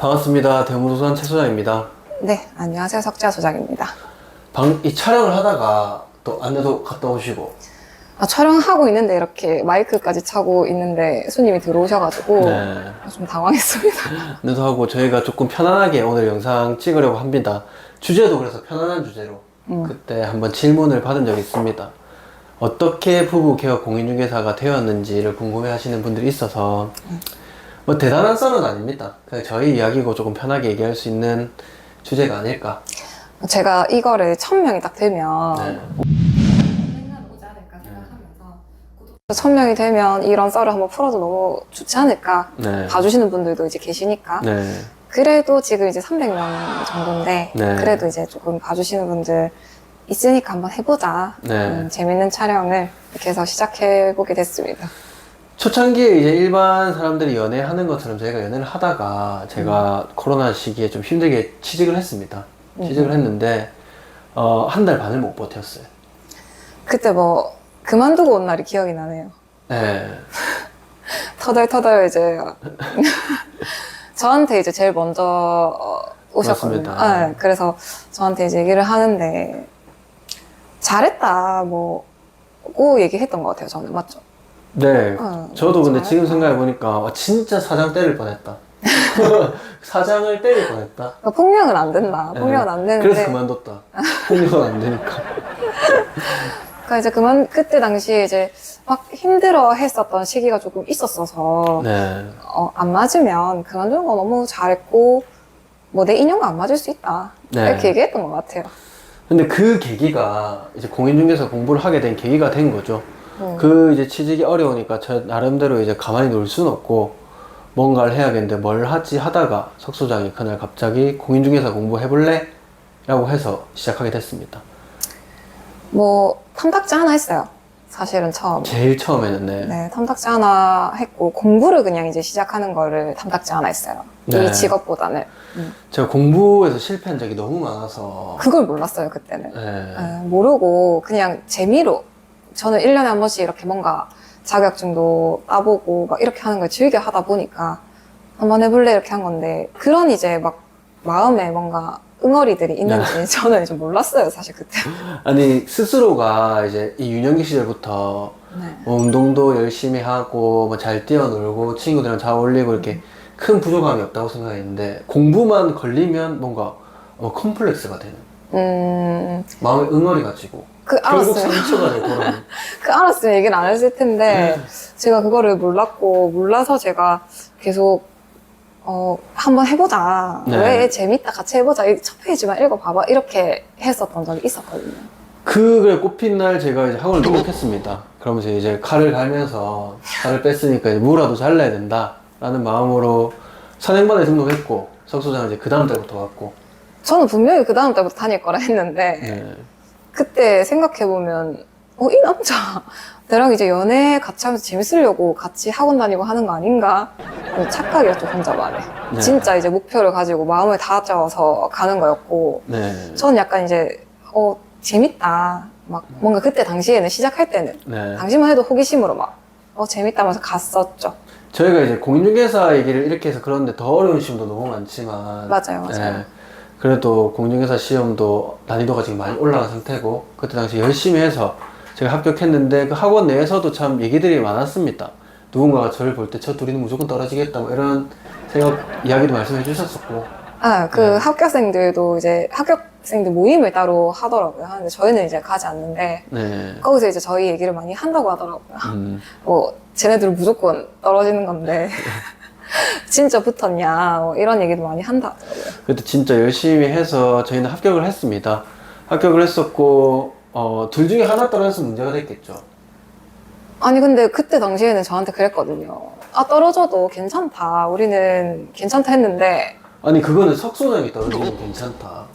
반갑습니다. 대무도산 최 소장입니다. 네, 안녕하세요. 석자 소장입니다. 방, 이 촬영을 하다가 또 안내도 갔다 오시고. 아, 촬영하고 있는데 이렇게 마이크까지 차고 있는데 손님이 들어오셔가지고 네. 좀 당황했습니다. 안내도 하고 저희가 조금 편안하게 오늘 영상 찍으려고 합니다. 주제도 그래서 편안한 주제로 음. 그때 한번 질문을 받은 적이 있습니다. 어떻게 부부 개업 공인중개사가 되었는지를 궁금해 하시는 분들이 있어서 뭐 대단한 썰은 아닙니다. 그냥 저희 이야기고 조금 편하게 얘기할 수 있는 주제가 아닐까. 제가 이거를 천 명이 딱 되면 네. 맨날 오지 않을까 생각하면서 천 명이 되면 이런 썰을 한번 풀어도 너무 좋지 않을까 네. 봐주시는 분들도 이제 계시니까 네. 그래도 지금 이제 300명 정도인데 네. 그래도 이제 조금 봐주시는 분들 있으니까 한번 해보자 네. 음, 재밌는 촬영을 이렇게 해서 시작해보게 됐습니다. 초창기에 이제 일반 사람들이 연애하는 것처럼 저희가 연애를 하다가 제가 코로나 시기에 좀 힘들게 취직을 했습니다. 취직을 했는데 어, 한 달 반을 못 버텼어요. 그때 뭐 그만두고 온 날이 기억이 나네요. 네. 터덜터덜 이제 저한테 이제 제일 먼저 어, 오셨거든요. 맞습니다. 네, 그래서 저한테 이제 얘기를 하는데 잘했다 뭐고 얘기했던 것 같아요. 저는 맞죠? 네. 어, 저도 근데 잘했다. 지금 생각해 보니까 와, 진짜 사장 때릴 뻔했다. 사장을 때릴 뻔했다. 그러니까 폭력은 안 된다. 폭력은 안 네. 되는데 그래서 그만뒀다. 폭력은 안 되니까. 그러니까 이제 그만 그때 당시에 이제 막 힘들어 했었던 시기가 조금 있었어서 네. 어, 안 맞으면 그만두는 거 너무 잘했고 뭐 내 인연과 안 맞을 수 있다 네. 이렇게 얘기했던 것 같아요. 근데 그 계기가 이제 공인중개사 공부를 하게 된 계기가 된 거죠. 음. 그 이제 취직이 어려우니까 저 나름대로 이제 가만히 놀 수는 없고 뭔가를 해야겠는데 뭘 하지 하다가 석 소장이 그날 갑자기 공인중개사 공부해볼래? 라고 해서 시작하게 됐습니다. 뭐 탐탁지 하나 했어요. 사실은 처음. 제일 처음에는 네. 네, 탐탁지 하나 했고 공부를 그냥 이제 시작하는 거를 탐탁지 하나 했어요. 네. 이 직업보다는 음. 제가 공부에서 실패한 적이 너무 많아서 그걸 몰랐어요 그때는. 네. 네, 모르고 그냥 재미로 저는 1년에 한 번씩 이렇게 뭔가 자격증도 따보고 막 이렇게 하는 걸 즐겨 하다 보니까 한번 해볼래 이렇게 한 건데 그런 이제 막 마음에 뭔가 응어리들이 있는지 네. 저는 이제 몰랐어요 사실 그때. 아니 스스로가 이제 이 유년기 시절부터 네. 뭐 운동도 열심히 하고 뭐 잘 뛰어놀고 친구들이랑 잘 어울리고 이렇게 큰 부족함이 없다고 생각했는데 공부만 걸리면 뭔가 뭐 컴플렉스가 되는 음, 마음에 응어리 가지고 그 결국 알았어요. 상처가 되고 그런 그 알았으면 얘기는 안 했을 텐데 네. 제가 그거를 몰랐고 몰라서 제가 계속 어 한번 해보자 네. 왜 재밌다 같이 해보자 이첫 페이지만 읽어봐봐 이렇게 했었던 적이 있었거든요. 그걸 꼽힌 날 제가 이제 학원을 등록했습니다. 그러면서 이제 칼을 갈면서 칼을 뺐으니까 이제 무라도 잘라야 된다라는 마음으로 선행반에 등록했고 석소장 이제 그 다음 달부터 왔고 저는 분명히 그 다음 때부터 다닐 거라 했는데 네. 그때 생각해 보면 어 이 남자 나랑 이제 연애 같이 하면서 재밌으려고 같이 학원 다니고 하는 거 아닌가 착각이었죠 혼자만에. 네. 진짜 이제 목표를 가지고 마음을 다잡아서 가는 거였고 네. 저는 약간 이제 어 재밌다 막 뭔가 그때 당시에는 시작할 때는 네. 당시만 해도 호기심으로 막어 재밌다면서 갔었죠 저희가 이제 공인중개사 얘기를 이렇게 해서 그런데 더 어려운 시험도 너무 많지만 맞아요 맞아요 네. 그래도 공인중개사 시험도 난이도가 지금 많이 올라간 상태고 그때 당시 열심히 해서 제가 합격했는데 그 학원 내에서도 참 얘기들이 많았습니다. 누군가가 저를 볼 때 저 둘이는 무조건 떨어지겠다 뭐 이런 생각 이야기도 말씀해 주셨었고 아그 네. 합격생들도 이제 합격생들 모임을 따로 하더라고요 하는데 저희는 이제 가지 않는데 네. 거기서 이제 저희 얘기를 많이 한다고 하더라고요 음, 뭐 쟤네들은 무조건 떨어지는 건데 진짜 붙었냐 뭐 이런 얘기도 많이 한다 그때 진짜 열심히 해서 저희는 합격을 했습니다. 합격을 했었고 어, 둘 중에 하나 떨어져서 문제가 됐겠죠. 아니 근데 그때 당시에는 저한테 그랬거든요. 아 떨어져도 괜찮다. 우리는 괜찮다 했는데 아니 그거는 석소장이 떨어지면 괜찮다.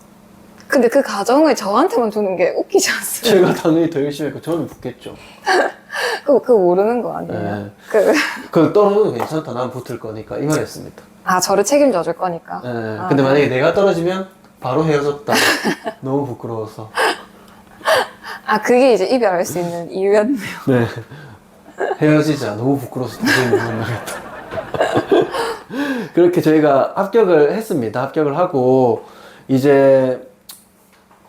근데 그 가정을 저한테만 두는 게 웃기지 않습니까? 제가 당연히 더 열심히 했고 저는 붙겠죠. 그거, 그거 모르는 거 아니에요? 네. 그, 그 떨어져도 괜찮다. 난 붙을 거니까 이 말이었습니다. 아 저를 책임져 줄 거니까. 예, 아, 근데 네. 만약에 내가 떨어지면 바로 헤어졌다. 너무 부끄러워서. 아 그게 이제 이별할 수 있는 이유였네요. 네. 헤어지자. 너무 부끄러워서 도저히 못 만나겠다. 그렇게 저희가 합격을 했습니다. 합격을 하고 이제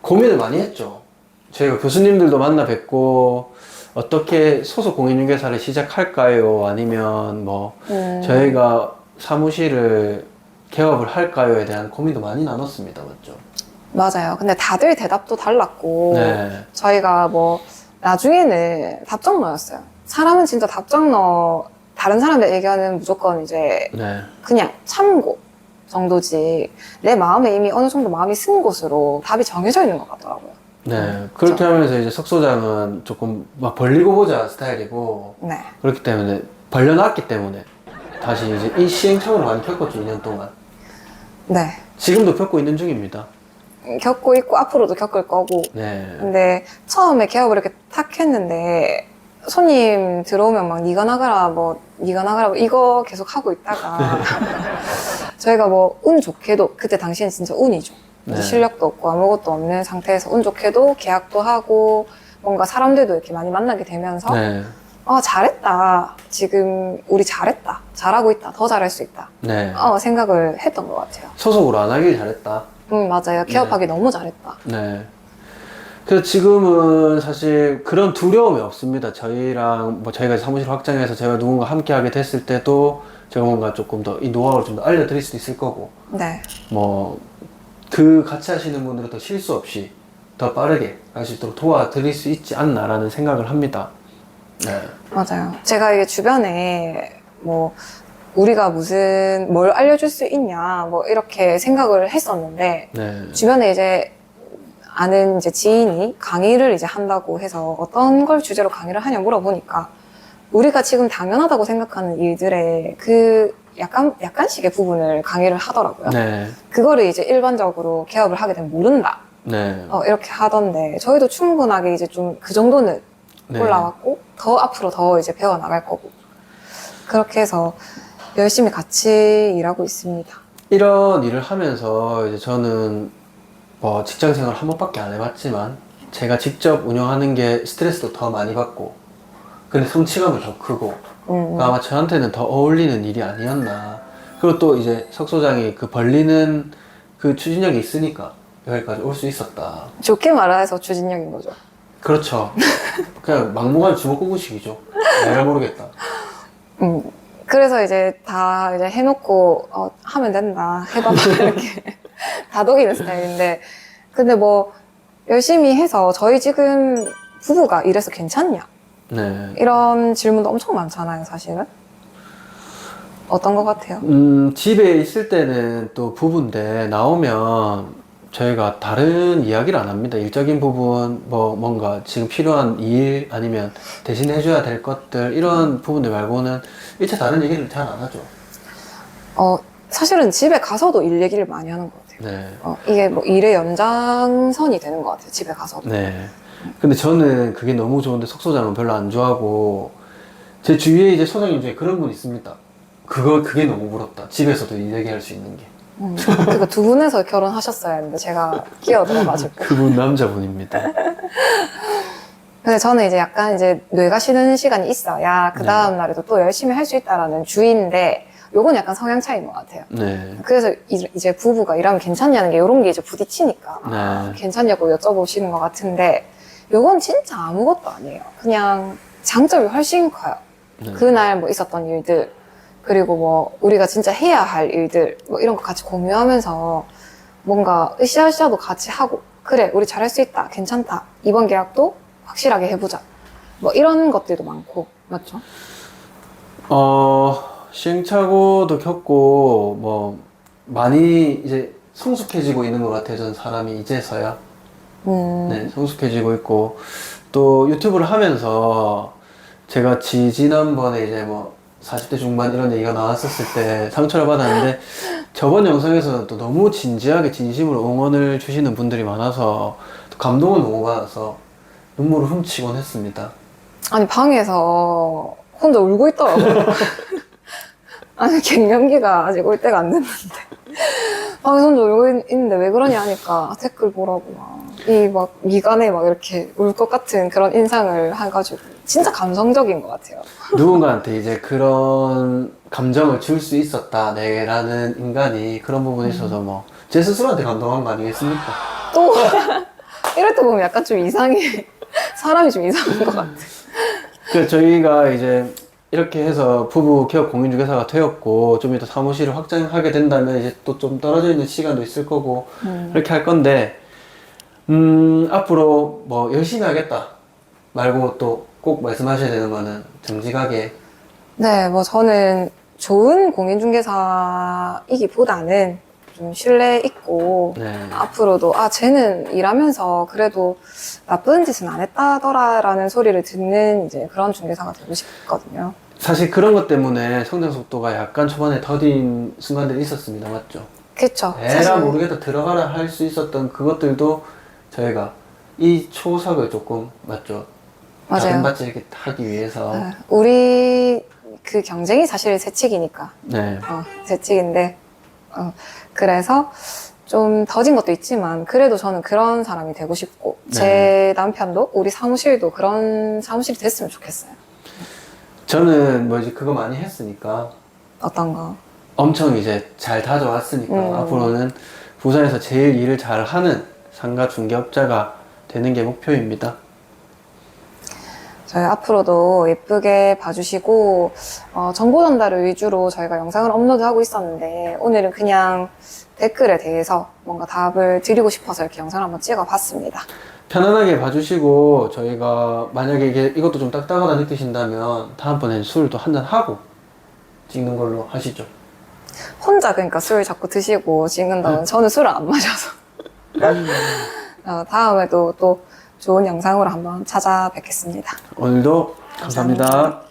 고민을 많이 했죠. 저희가 교수님들도 만나 뵙고 어떻게 소속 공인중개사를 시작할까요? 아니면 뭐 음. 저희가 사무실을 개업을 할까요에 대한 고민도 많이 나눴습니다. 맞죠? 맞아요. 근데 다들 대답도 달랐고 네. 저희가 뭐 나중에는 답정너였어요. 사람은 진짜 답정너 다른 사람의 의견은 무조건 이제 네. 그냥 참고 정도지 내 마음에 이미 어느 정도 마음이 쓴 곳으로 답이 정해져 있는 것 같더라고요. 네. 그렇게 하면서 이제 석 소장은 조금 막 벌리고 보자 스타일이고 네. 그렇기 때문에 벌려놨기 때문에 다시 이제 이 시행착오를 많이 겪었죠 2년 동안 네. 지금도 겪고 있는 중입니다 겪고 있고 앞으로도 겪을 거고 네 근데 처음에 개업을 이렇게 탁 했는데 손님 들어오면 막 니가 나가라 뭐 니가 나가라 뭐 이거 계속 하고 있다가 저희가 뭐 운 좋게도 그때 당시엔 진짜 운이죠. 네. 실력도 없고 아무것도 없는 상태에서 운 좋게도 계약도 하고 뭔가 사람들도 이렇게 많이 만나게 되면서 네. 어 잘했다. 지금 우리 잘했다. 잘하고 있다. 더 잘할 수 있다. 네. 어 생각을 했던 것 같아요. 소속으로 안 하길 잘했다. 음 맞아요. 개업하기 너무 잘했다. 네 그래서 지금은 사실 그런 두려움이 없습니다 저희랑 뭐 저희가 사무실 확장해서 제가 누군가 함께 하게 됐을 때도 제가 뭔가 조금 더 이 노하우를 좀 더 알려드릴 수도 있을 거고 네 뭐 그 같이 하시는 분들은 더 실수 없이 더 빠르게 할 수 있도록 도와드릴 수 있지 않나라는 생각을 합니다. 네. 맞아요. 제가 이게 주변에 뭐 우리가 무슨 뭘 알려줄 수 있냐 뭐 이렇게 생각을 했었는데 네. 주변에 이제 아는 이제 지인이 강의를 이제 한다고 해서 어떤 걸 주제로 강의를 하냐 물어보니까 우리가 지금 당연하다고 생각하는 일들의 그 약간 약간씩의 부분을 강의를 하더라고요. 네. 그거를 이제 일반적으로 개업을 하게 되면 모른다. 네. 어, 이렇게 하던데 저희도 충분하게 이제 좀 그 정도는 네. 올라왔고 더 앞으로 더 이제 배워 나갈 거고 그렇게 해서 열심히 같이 일하고 있습니다. 이런 일을 하면서 이제 저는 뭐 직장 생활 한 번밖에 안 해봤지만 제가 직접 운영하는 게 스트레스도 더 많이 받고 근데 성취감은 더 크고 음, 아마 저한테는 더 어울리는 일이 아니었나. 그리고 또 이제 석 소장이 그 벌리는 그 추진력이 있으니까 여기까지 올 수 있었다. 좋게 말해서 추진력인 거죠. 그렇죠. 그냥 막무가내 주먹구구식이죠. 내가 모르겠다. 음, 그래서 이제 다 이제 해놓고 어, 하면 된다 해봐봐 이렇게 다독이는 스타일인데 근데 뭐 열심히 해서 저희 지금 부부가 이래서 괜찮냐 네. 이런 질문도 엄청 많잖아요 사실은 어떤 것 같아요? 음, 집에 있을 때는 또 부부인데 나오면 저희가 다른 이야기를 안 합니다. 일적인 부분, 뭐 뭔가 지금 필요한 일 아니면 대신 해줘야 될 것들 이런 부분들 말고는 일체 다른 얘기를 잘 안 하죠. 어, 사실은 집에 가서도 일 얘기를 많이 하는 것 같아요. 네. 어, 이게 뭐 일의 연장선이 되는 것 같아요. 집에 가서도. 네. 근데 저는 그게 너무 좋은데 석 소장은 별로 안 좋아하고 제 주위에 이제 소장님 중에 그런 분 있습니다. 그거 그게 너무 부럽다. 집에서도 이 얘기할 수 있는 게. 음, 그러니까 두 분에서 결혼하셨어야 했는데 제가 끼어들어가지고. 그분 남자분입니다. 근데 저는 이제 약간 이제 뇌가 쉬는 시간이 있어야 그 다음 네. 날에도 또 열심히 할 수 있다라는 주의인데 요건 약간 성향 차이인 것 같아요. 네. 그래서 이- 이제 부부가 일하면 괜찮냐는 게 이런 게 이제 부딪히니까 네. 괜찮냐고 여쭤보시는 것 같은데 요건 진짜 아무것도 아니에요. 그냥 장점이 훨씬 커요. 네. 그날 뭐 있었던 일들 그리고 뭐 우리가 진짜 해야 할 일들 뭐 이런 거 같이 공유하면서 뭔가 으쌰으쌰도 같이 하고 그래 우리 잘할 수 있다 괜찮다 이번 계약도 확실하게 해보자 뭐 이런 것들도 많고 맞죠? 어, 시행착오도 겪고, 뭐, 많이 이제 성숙해지고 있는 것 같아요. 전 사람이 이제서야. 음, 네, 성숙해지고 있고, 또 유튜브를 하면서 제가 지, 지난번에 이제 뭐, 40대 중반 이런 얘기가 나왔었을 때 상처를 받았는데, 저번 영상에서는 또 너무 진지하게 진심으로 응원을 주시는 분들이 많아서, 또 감동을 너무 받아서 눈물을 훔치곤 했습니다. 아니 방에서 혼자 울고 있더라고요. 아니 갱년기가 아직 올 때가 안 됐는데 혼자 울고 있- 있는데 왜 그러냐 하니까 댓글 보라고 막이 막 미간에 막 이렇게 울 것 같은 그런 인상을 해가지고 진짜 감성적인 것 같아요. 누군가한테 이제 그런 감정을 줄 수 있었다, 내라는 인간이 그런 부분에 있어서 뭐, 제 스스로한테 감동한 거 아니겠습니까? 또 이럴 때 보면 약간 좀 이상해. 사람이 좀 이상한 것 같아. 그 저희가 이제 이렇게 해서 부부 기업 공인중개사가 되었고 좀 이따 사무실을 확장하게 된다면 이제 또 좀 떨어져 있는 시간도 있을 거고 음. 이렇게 할 건데 음 앞으로 뭐 열심히 하겠다 말고 또 꼭 말씀하셔야 되는 거는 정직하게 네, 뭐 저는 좋은 공인중개사이기보다는 좀 신뢰 있고 네. 앞으로도 아 쟤는 일하면서 그래도 나쁜 짓은 안 했다더라라는 소리를 듣는 이제 그런 중개사가 되고 싶거든요. 사실 그런 것 때문에 성장 속도가 약간 초반에 더딘 순간들이 있었습니다 맞죠? 그쵸. 에라 모르겠다 들어가라 할 수 있었던 그것들도 저희가 이 초석을 조금 맞죠? 맞아요. 이렇게 하기 위해서 네, 우리 그 경쟁이 사실 재치기니까 네. 어, 재치기인데 어, 그래서 좀 더진 것도 있지만 그래도 저는 그런 사람이 되고 싶고 네. 제 남편도 우리 사무실도 그런 사무실이 됐으면 좋겠어요. 저는 뭐 이제 그거 많이 했으니까 어떤 거? 엄청 이제 잘 다져왔으니까 음. 앞으로는 부산에서 제일 일을 잘 하는 상가 중개업자가 되는 게 목표입니다. 저희 앞으로도 예쁘게 봐주시고 어, 정보 전달을 위주로 저희가 영상을 업로드하고 있었는데 오늘은 그냥 댓글에 대해서 뭔가 답을 드리고 싶어서 이렇게 영상을 한번 찍어봤습니다. 편안하게 봐주시고 저희가 만약에 이게 이것도 좀 딱딱하다 느끼신다면 다음번엔 술도 한잔 하고 찍는 걸로 하시죠. 혼자 그러니까 술 자꾸 드시고 찍는다면 저는 술을 안 마셔서 어, 다음에도 또 좋은 영상으로 한번 찾아뵙겠습니다. 오늘도 감사합니다. 감사합니다.